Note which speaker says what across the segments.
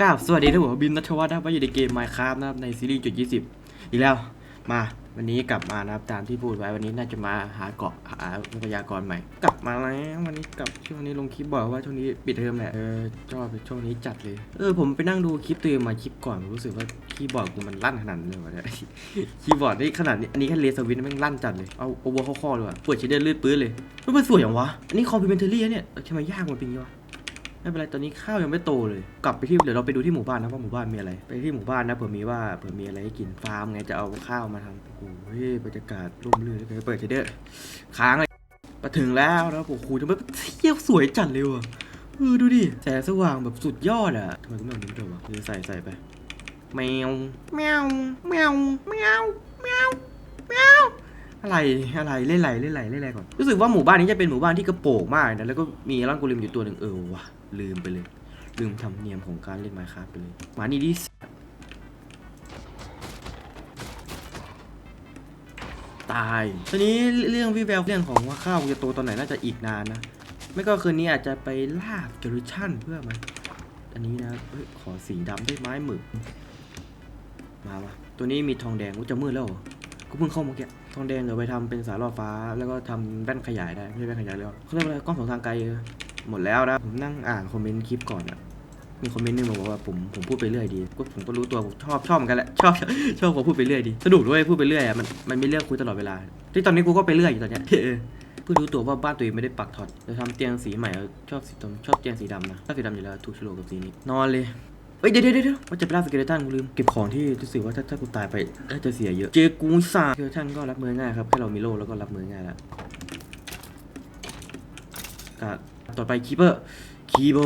Speaker 1: กราบสวัสดีท่านผู้บินนัทวัฒน์นะครับว่าอยู่ในเกม Minecraft นะครับในซีรีส์จุดยี่สิบอีกแล้วมาวันนี้กลับมานะครับตามที่พูดไว้วันนี้น่าจะมาหาเกาะหาทรัพยากรใหม่ กลับมาแล้ววันนี้กลับช่วงนี้ลงคลิปบอกว่าช่วงนี้ปิดเทอมแหละเออชอบช่วงนี้จัดเลยเออผมไปนั่งดูคลิปตัวเองมาคลิปก่อนรู้สึกว่าคีย์บอร์ดกูมันลั่นขนาดนั้เลยวะเนี่ยคีย์บอร์ดนี่ขนาดนี้อันนี้แค่เลสวินแม่งลั่นจัดเลยเอาโอเวอร์ข้อๆเลยว่ะปิดเชดเดอร์ลื่นปื้นเลยมันสวยอย่างวะอันนี้คอมพิวเตอรี่เนี่ยทำไมยากมันเป็นอย่างงี้วะ ไม่เป็นไรตอนนี้ข้าวยังไม่โตเลย กลับไปที่เดี๋ยวเราไปดูที่หมู่บ้านนะว่าหมู่บ้านมีอะไร ไปที่หมู่บ้านนะเผื่อมีว่าเผื่อมีอะไรให้กินฟาร์มไงจะเอาข้าวมาทำโอ้โหบรรยากาศร่มรื่นเลยเปิดเทเดอค้างเลยมาถึงแล้วแล้วโอ้โหทำไมเที่ยวสวยจัดเลยว่ะเออดูดิแสงสว่างแบบสุดยอดอะทำไมกูไม่เอานิ้วเดียวะเดี๋ยวใส่ใส่ไปแมวแมวแมวแมวแมวแมวอะไรอะไรเล่นไรเล่นไรเล่นไรก่อนรู้สึกว่าหมู่บ้านนี้จะเป็นหมู่บ้านที่กระโปงมากนะแล้วก็มีร่างกูริมอยู่ตัวหนึ่งเออว่ะ ลืมไปเลย ลืมทำเนียมของการเล่นไมค์ครับไปเลย มานี่ดิตายทีนี้เรื่องวิแววเรื่องของว่าข้าวจะโตตอนไหนน่าจะอีกนานนะ ไม่ก็คืนนี้อาจจะไปล่าเกลูชั่นเพื่อมาอันนี้นะเฮ้ยขอสีดำได้ไม้หมึก มาวะตัวนี้มีทองแดงกูจะมืดแล้วกูเพิ่งเข้าเมื่อกี้ทองแดงเดี๋ยวไปทำเป็นสายล่อฟ้า แล้วก็ทำแว่นขยายได้ไม่ใช่แว่นขยายเลยเขาเรียกว่าอะไรกล้องสองทางไกลเออ หมดแล้วนะผมนั่งอ่านคอมเมนต์คลิปก่อนอะมีคอมเมนต์หนึงบอกว่าผมผมพูดไปเรื่อยดีก็ผมก็รู้ตัวผมชอบชอบเหมือนกันแหละชอบชอบผมพูดไปเรื่อยดีสนุกด้วยพูดไปเรื่อยอะมันมันไมีเรื่องคุยตลอดเวลา ที่ตอนนี้กูก็ไปเรื่อยอยู่ตอนเนี้ยเพิ่งรู้ตัวว่าบ้านตัวเองไม่ได้ปักท็อตจะทำเตียงสีใหม่ชอบสีดำชอบเตียงสีดำนะชอบสีดำอยู่แล้วถูกโฉลกกับสีนี้นอนเลยเอ้ยเดี๋ยวเดี๋ยวเดี๋ยวว่าจะไปล่าสเกเลตันกูลืมเก็บของที่รู้สึกว่าถ้าถ้ากูตายไปน่าจะเสียเยอะเจกูสาสเกเลตันก็รับมือง่ายครับแค่เรามีโล่แล้วก็รับมือง่ายแล้วก็ ต่อไปคีเปอร์คีโบ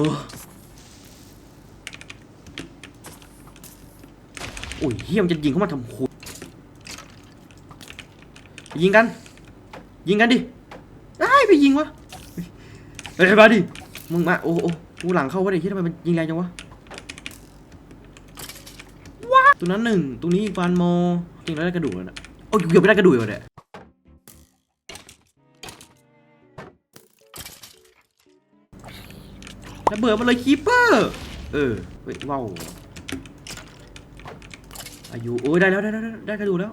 Speaker 1: โอ้ยเฮียมนจะยิงเข้ามาทำคุยยิงกัน ยิงกันดิไอ้ไปยิงวะเฮ้ยมาดิมึงมาโอ้โอ้กูหลังเข้าวะเด็กที่ทำไมมันยิงแรงจังวะตัวนั้นหนึ่งตรงนี้ฟันโมจริงแล้วได้กระดูกแล้วนะโอ้ยเกือบไม่ได้กระดูกเลย ระเบิดมาเลยคีเปอร์ เออเว้ยว้าวอายุโอ้ยได้แล้วได้แล้วได้ได้กระดูแล้ว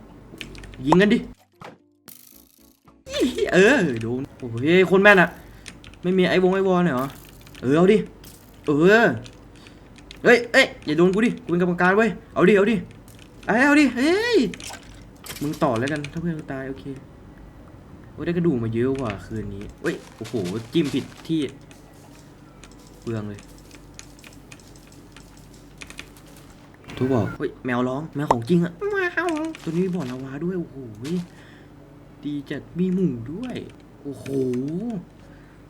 Speaker 1: ยิงกันดิเออโดนโอ้ยคนแม่นอะไม่มีไอ้วงไอ้วอลเนี่ยเหรอเออเอาดิเออเฮ้ยเอ้ยอย่าโดนกูดิกูเป็นกรรมการเว้ยเอาดิเอาดิเอาเอาดิเฮ้ยมึงต่อแล้วกันถ้าเพื่อนตายโอเคโอ้ได้กระดูกมาเยอะกว่าคืนนี้เฮ้ยโอ้โหจิ้มผิดที่ เปลืองเลยทุกบอกเฮ้ยแมวร้องแมวของจริงอะแมวตัวนี้มีบ่อลาวาด้วยโอ้โหดีจัดมีหมูด้วย โอ้โห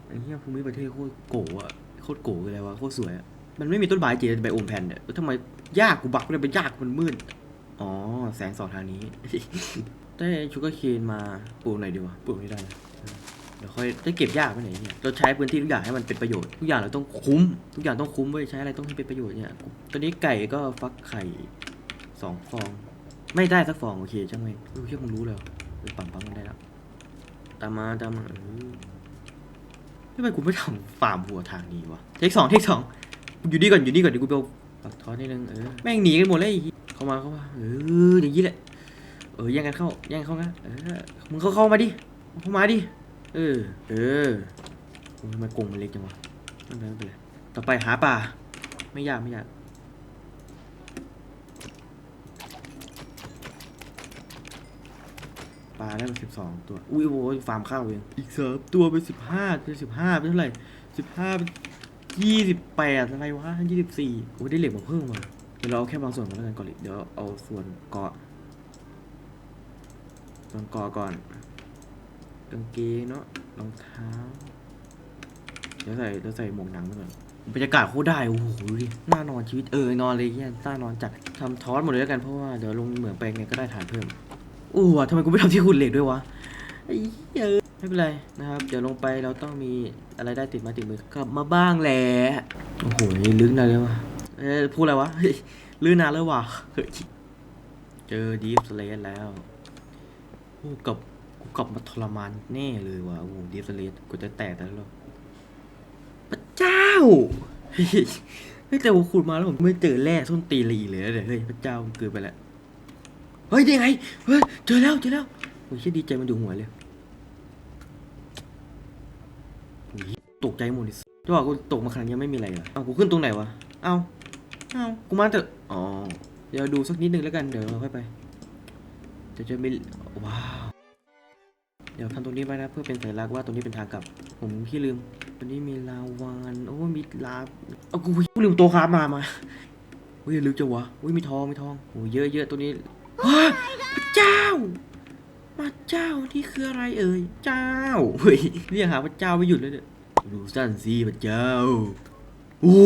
Speaker 1: ไอ้เหี้ยภูมิประเทศโคตรโกะอะโคตรโกะเลยว่ะโคตรสวยอะมันไม่มีต้นไม้เจใบโอมแผ่นเนี่ยเอ้ยทำไมยากกูบักเลยไปยากมันมืดอ๋อแสงสองทางนี้ ได้ชูการ์เคนมาปลูกไหนอยดีวะปลูกไม่ได้นะ เดี๋ยวค่อยได้เก็บยากไปไหนเนี่ยเราใช้พื้นที่ทุกอย่างให้มันเป็นประโยชน์ทุกอย่างเราต้องคุ้ม ทุกอย่างต้องคุ้มเว้ยใช้อะไรต้องให้เป็นประโยชน์เนี่ยตอนนี้ไก่ก็ฟักไข่สองฟอง ไม่ได้สักฟองโอเคช่างแม่งเออเชื่อมึงรู้เลยเออปั๊มปั๊มมันได้แล้วตามมาตามมาเออทำไมกูไม่ทำฟาร์มหัวทางนี้วะเทคสองเทคสองอยู่นี่ก่อนอยู่นี่ก่อนเดี๋ยวกูไปปักทอนิดนึงเออแม่งหนีกันหมดเลยเข้ามาเข้ามาเอออย่างนี้แหละเออแย่งกันเข้าแย่งเข้ากันเออมึงเข้าเข้ามาดิเข้ามาดิ เออ เออโอ้ยทำไมกรงมันเล็กจังวะไม่เป็นไรไม่เป็นไรต่อไปหาป่า ไม่ยากไม่ยาก ปลาได้มาสิบสองตัว อุ้ยโอ้ยฟาร์มข้าวเอง อีกสามตัวเป็นสิบห้าเป็นสิบห้าเป็นเท่าไหร่สิบห้าเป็นยี่สิบแปดอะไรวะยี่สิบสี่โอ้ยได้เหล็กมาเพิ่มมาเดี๋ยวเราเอาแค่บางส่วนก่อนแล้วกันก่อนเลยเดี๋ยวเอาส่วนเกาะส่วนเกาะก่อน กางเกงเนาะรองเท้าเดี๋ยวใส่เดี๋ยวใส่หมวกหนังไปก่อนบรรยากาศโคตรได้โอ้โหดิน่านอนชีวิตเออนอนเลยเนี่ยน่านอนจัดทำทอสหมดเลยแล้วกันเพราะว่าเดี๋ยวลงเหมืองไปไงก็ได้ฐานเพิ่มอู้ว่ะทำไมกูไม่ทำที่ขุดเหล็กด้วยวะไอ้เหี้ยไม่เป็นไรนะครับ เดี๋ยวลงไปเราต้องมีอะไรได้ติดมาติดมือกลับมาบ้างแหละโอ้โหลึกนานเลยวะเอ้พูดอะไรวะลื่นนานเลยวะเจอดีฟสเลสแล้วโอ้กับ กลับมาทรมานแน่เลยว่ะโอ้ดีฟสเลสกูจะแตกแต่แล้วพระเจ้าเฮ้ยแต่ผมขุดมาแล้วผมไม่เจอแร่ส้นตีอะไรอีกเลยนะเฮ้ยพระเจ้ามันเกินไปแล้วเฮ้ยยังไงเฮ้ยเจอแล้วเจอแล้วโอ้ยเชี่ยดีใจมันดูหัวเลยตกใจหมดเลยจะบอกกูตกมาครั้งยังไม่มีอะไรเหรอเอากูขึ้นตรงไหนวะเอาเอากูมาเถอะอ๋อเดี๋ยวดูสักนิดนึงแล้วกันเดี๋ยวเราค่อยไปเดี๋ยวจะมีว้าว เดี๋ยวทำตรงนี้ไว้นะเพื่อเป็นสัญลักษณ์ว่าตรงนี้เป็นทางกลับ ผมพี่ลืมตรงนี้มีลาวานโอ้มีลาเอากูลืมตัวคราฟมามาเฮ้ยลึกจังวะอุ้ยมีทองมีทองโอ้ยเยอะเยอะตัวนี้ว้าพระเจ้ามาเจ้านี่คืออะไรเอ่ยเจ้าเฮ้ยเรียกหาพระเจ้าไม่หยุดเลยเนี่ยดูสั้นสิพระเจ้าอู้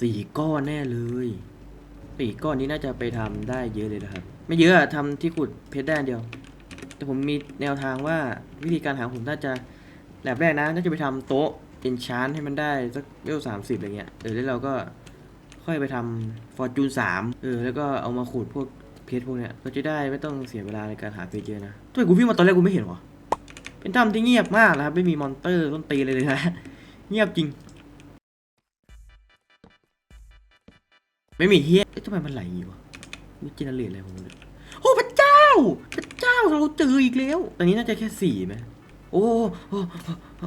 Speaker 1: สี่ก้อนแน่เลยสี่ก้อนนี้น่าจะไปทำได้เยอะเลยนะครับ ไม่เยอะอะทำที่ขุดเพชรได้อันเดียว แต่ผมมีแนวทางว่าวิธีการหาผมน่าจะแบบแรกนะ น่าจะไปทำโต๊ะ enchant ให้มันได้สักเลเวลสามสิบอะไรเงี้ยเออแล้วเราก็ค่อยไปทำ fortune สามเออแล้วก็เอามาขุดพวกเพชรพวกเนี้ยเราจะได้ไม่ต้องเสียเวลาในการหาเพชรเยอะนะทำไมกูวิ่งมาตอนแรกกูไม่เห็นวะเป็นถ้ำที่เงียบมากนะครับไม่มีมอนเตอร์ต้นตีเลยเลยนะเงียบจริง ไม่มีเฮียทำไมมันไหลอยู่วะมีเจเนเรตอะไรของมันโอ้พระเจ้าพระ เจ้าเราเจออีกแล้วตอนนี้น่าจะแค่สี่ไหมโอ้โอ้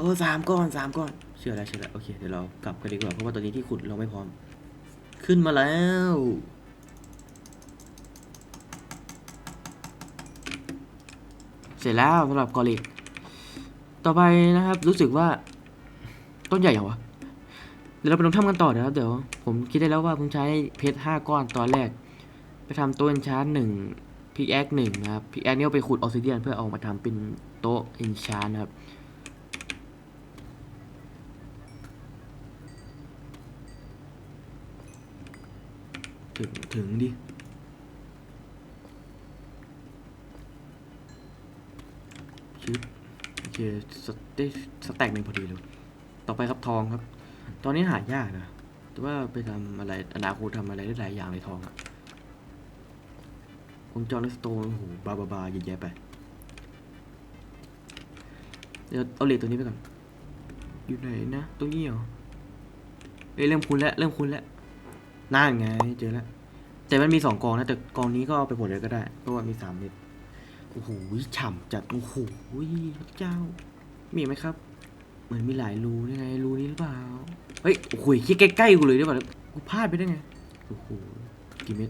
Speaker 1: โอ้สามก้อนสามก้อน เชื่อแล้วเชื่อแล้วโอเคเดี๋ยวเรากลับกันดีกว่าเพราะว่าตอนนี้ที่ขุดเราไม่พร้อม ขึ้นมาแล้วเสร็จแล้วสำหรับกอลิกต่อไปนะครับ รู้สึกว่าต้นใหญ่เหรอวะ เดี๋ยวเราไปลงถ้ำกันต่อนะครับเดี๋ยว ผมคิดได้แล้วว่าผมใช้เพชรห้าก้อนตอนแรก ไปทำต๊ะเอนชานหนึ่ง พิกแอคหนึ่งนะครับพิกแอคนี่เอาไปขุดออสซิเดียนเพื่อเอามาทำเป็นโต๊ะเอนชานนะครับถึงถึงดิชึบโอเคสเตสแต็กหนึ่งพอดีเลยต่อไปครับทองครับ ตอนนี้หายากนะ แต่ว่าไปทำอะไรอนาคตทำอะไรได้หลายอย่างในทองอะ วงจรและสโตนโอ้โหบาบาบาเยอะแยะไป เดี๋ยวเอาเหล็กตัวนี้ไปก่อน อยู่ไหนนะ ตรงนี้เหรอเอ้ยเริ่มคุ้นแล้ว เริ่มคุ้นแล้วน่าไง เจอแล้ว แต่มันมีสองกองนะ แต่กองนี้ก็เอาไปหมดเลยก็ได้ เพราะว่ามีสามเม็ด โอ้โหฉ่ำจัด โอ้โหพระเจ้า มีไหมครับ เหมือนมีหลายรูนี่ไง รูนี้หรือเปล่า เฮ้ย โอ้โหคิดใกล้ๆกูเลยได้ป่ะกูพลาดไปได้ไง โอ้โห กี่เม็ด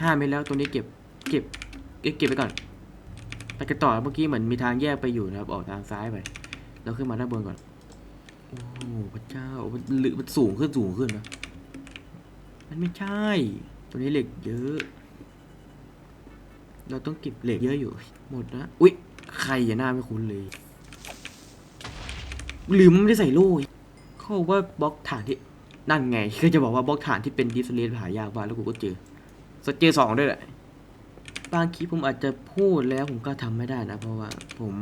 Speaker 1: ห้าเม็ดแล้ว ตัวนี้เก็บ เก็บเก็บไปก่อน ไปกันต่อเมื่อกี้เหมือนมีทางแยกไปอยู่นะครับ ออกทางซ้ายไป เราขึ้นมาด้านบนก่อน โอ้โหพระเจ้า มันลึกมันสูงขึ้นสูงขึ้นนะ มันไม่ใช่ ตัวนี้เหล็กเยอะ เราต้องเก็บเหล็กเยอะอยู่ หมดนะ อุ๊ย ใครอย่าหน้าไม่คุ้นเลยลือมันไม่ได้ใส่โล่อีกเขาบอกว่าบล็อกฐานที่นั่นไงก็จะบอกว่าบล็อกฐานที่เป็นดิสเลนหายากมากแล้วกูก็เจอสเจอสองด้วยแหละ บางคลิปผมอาจจะพูดแล้วผมก็ทำไม่ได้นะ เพราะว่าผม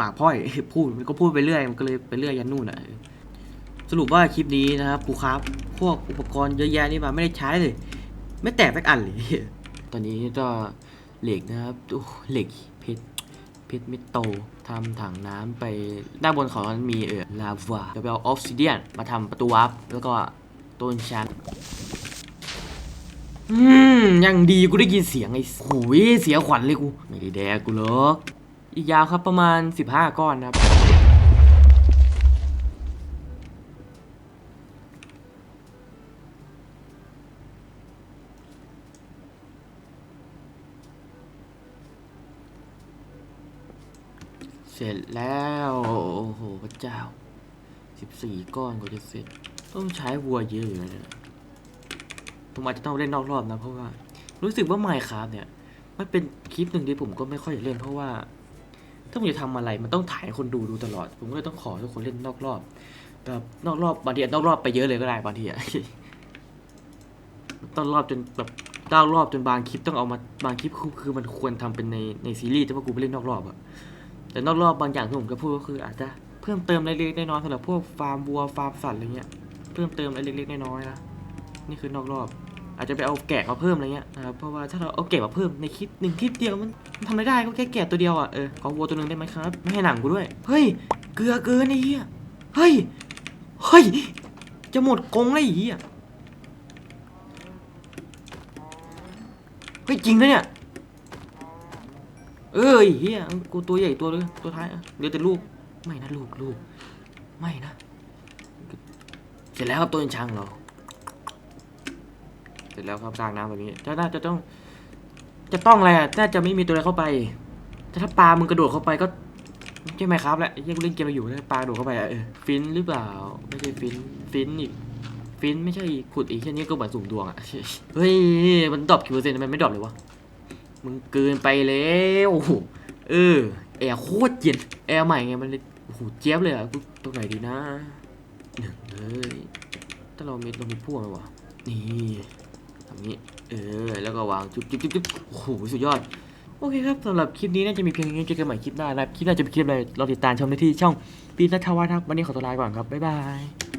Speaker 1: ปากพ้อยพูดมันก็พูดไปเรื่อยมันก็เลยไปเรื่อยยันนู่นอะสรุปว่าคลิปนี้นะครับกูครับพวกอุปกรณ์เยอะแยะนี่มาไม่ได้ใช้เลย ไม่แตกสักอันเลยตอนนี้ก็เหล็กนะครับโอ้เหล็กเพชรเพชรม็ดโตทำถังน้ำไปด้านบนเขามันมีเออลาวาเดี๋ยวไปเอาออฟซิเดียนมาทำประตูวาร์ปแล้วก็ต้นชั้น อืมยังดีกูได้ยินเสียงไอ้โหูยเสียขวัญเลยกู ไม่ได้แดกกูหรอกอีกยาวครับประมาณ 15 ก้อนนะครับ เสร็จแล้ว โอ้โห พระเจ้า 14 ก้อนกว่าจะเสร็จ ต้องใช้วัวเยอะอยู่นะเนี่ย ผมอาจจะต้องเล่นนอกรอบนะเพราะว่ารู้สึกว่า Minecraft เนี่ย มันเป็นคลิปหนึ่งที่ผมก็ไม่ค่อยอยากเล่นเพราะว่า ถ้าผมจะทำอะไรมันต้องถ่ายคนดูดูตลอด ผมก็เลยต้องขอทุกคนเล่นนอกรอบแบบนอกรอบบางทีนอกรอบไปเยอะเลยก็ได้บางทีอะต้องรอบจนแบบเก้ารอบจนบางคลิปต้องเอามาบางคลิปคือมันควรทำเป็นในในซีรีส์แต่ว่ากูไปเล่นนอกรอบอะแต่นอกรอบบางอย่างที่ผมจะพูดก็คืออาจจะเพิ่มเติมเล็กๆน้อยๆสำหรับพวกฟาร์มวัวฟาร์มสัตว์อะไรเงี้ยเพิ่มเติมเล็กๆน้อยๆนะ นี่คือนอกรอบ อาจจะไปเอาแกะมาเพิ่มอะไรเงี้ยนะครับเพราะว่าถ้าเราเอาแกะมาเพิ่มในคลิปหนึ่งคลิปเดียวมันทำไม่ได้ก็แค่แกะตัวเดียวอะเออขอวัวตัวหนึ่งได้ไหมครับไม่ให้หนังกูด้วยเฮ้ยเกลือเกินไอ้เหี้ยเฮ้ยเฮ้ยจะหมดกรงแล้วไอ้เหี้ยเฮ้ยจริงนะเนี่ยเอ้ยเฮียกูตัวใหญ่ตัวเลยตัวท้ายอะเหลือแต่ลูกไม่นะลูกลูกไม่นะ เสร็จแล้วครับตัวอินช่างเรา เสร็จแล้วครับสร้างน้ำแบบนี้จะน่าจะต้อง จะต้องอะไรอะน่าจะไม่มีตัวอะไรเข้าไปแต่ถ้าปลามึงกระโดดเข้าไปก็ใช่ไหมครับแหละยังเล่นเกมมาอยู่แล้วปลากระโดดเข้าไปอะเออฟินหรือเปล่าไม่ใช่ฟินฟินอีกฟินไม่ใช่ขุดอีกแค่นี้ก็เหมือนสุ่มดวงอะเฮ้ยมันดรอปกี่เปอร์เซ็นต์ทำไมไม่ดรอปเลยวะมึงเกินไปแล้วเออแอร์โคตรเย็นแอร์ใหม่ไงมันเลยโอ้โหเจี๊ยบเลยอะกูตรงไหนดีนะหนึ่งเลยถ้าเรามีเรามีพวกไหมวะนี่ บนี้ เออ แล้วก็วางจุ๊บจุ๊บจุ๊บจุ๊บโอ้โห สุดยอด โอเคครับสำหรับคลิปนี้น่าจะมีเพียงนี้เจอกันใหม่คลิปหน้านะครับ คลิปหน้าจะเป็นคลิปอะไรเราติดตามชมได้ที่ช่องปีนัทวัฒน์ครับ วันนี้ขอตัวลาไปก่อนครับ บ๊ายบาย